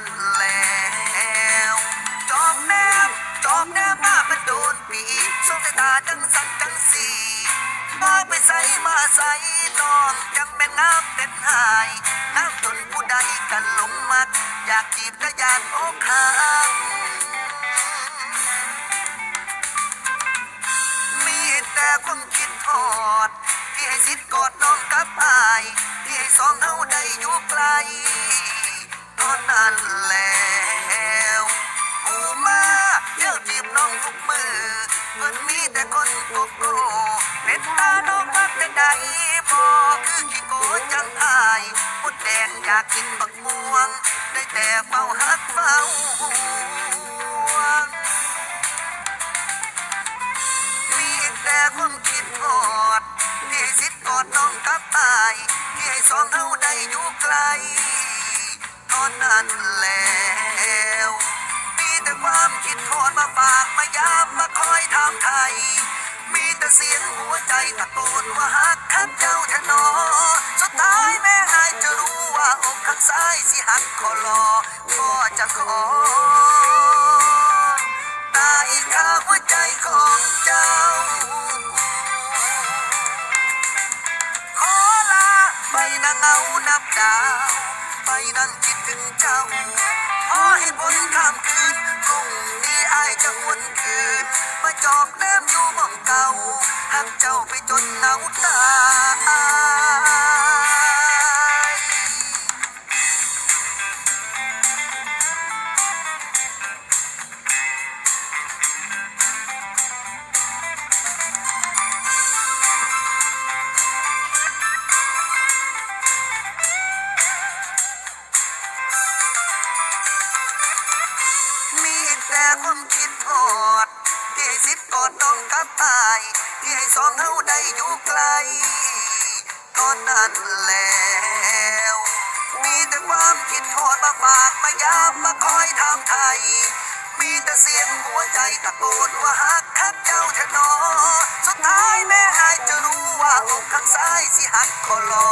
ันแล้วจอบแนมจอบแนบหน้ามันโดนปีสงสายตาจังสังจังสีมอไปใส่มาใส่นองจังแม่งามเต็นหายน้ำจนผู้ใดกันหลงมัก อยากกีบกระยานโอกหักมีแต่ความคิดทอด ที่ให้สิทธิ์กอดน้องกับอาย ที่ให้สองเท่าได้อยู่ไกล ตอนนั้นแล้วกูมาเที่ยวจีบน้องทุกมือเพิ่นมีแต่คนโกโก้เป็นตาน้องมักแต่ใดบ่คือขี้โกจังอายมดแดงอยากกินบักม่วง ได้แต่เฝ้าหักเฝ้าห่วงมีแต่ความคิดทอดที่ให้สิทธิ์กอดน้องกับตายที่ให้สองเฮาได้อยู่ไกล อนนั้นแล้วมีแต่ความคิดโทอดมาฝากมายามมาคอยถามไทย มีแต่เสียงหัวใจตะโกนว่าฮักคักเจ้าแท้หนอสุดท้ายแม่อายจะรู้ว่าอกข้างซ้ายสิหักคอรอก็จะขอตายข้าหัวใจของเจ้าขอลาไปนั่งเงานับดาว นั่นคิดถึงเจ้าขอให้พ้นข้ามคืนพรุ่งนี้อายจะวนคืน มาจอกแนมอยู่หม่องเก่าหักเจ้าไปจนหนาวตาย ความคิดทอด ที่ให้สิทธิ์กอดน้องกับตาย ที่ให้สองเฮาได้อยู่ไกลตอนนั้นแล้ว มีแต่ความคิดทอดมาฝากมายามมาคอยถามไทย มีแต่เสียงหัวใจตะโกนว่าฮักคักเจ้าแท้หนอสุดท้ายแม่อายจะรู้ว่าอกข้างซ้ายสิหักคอรอ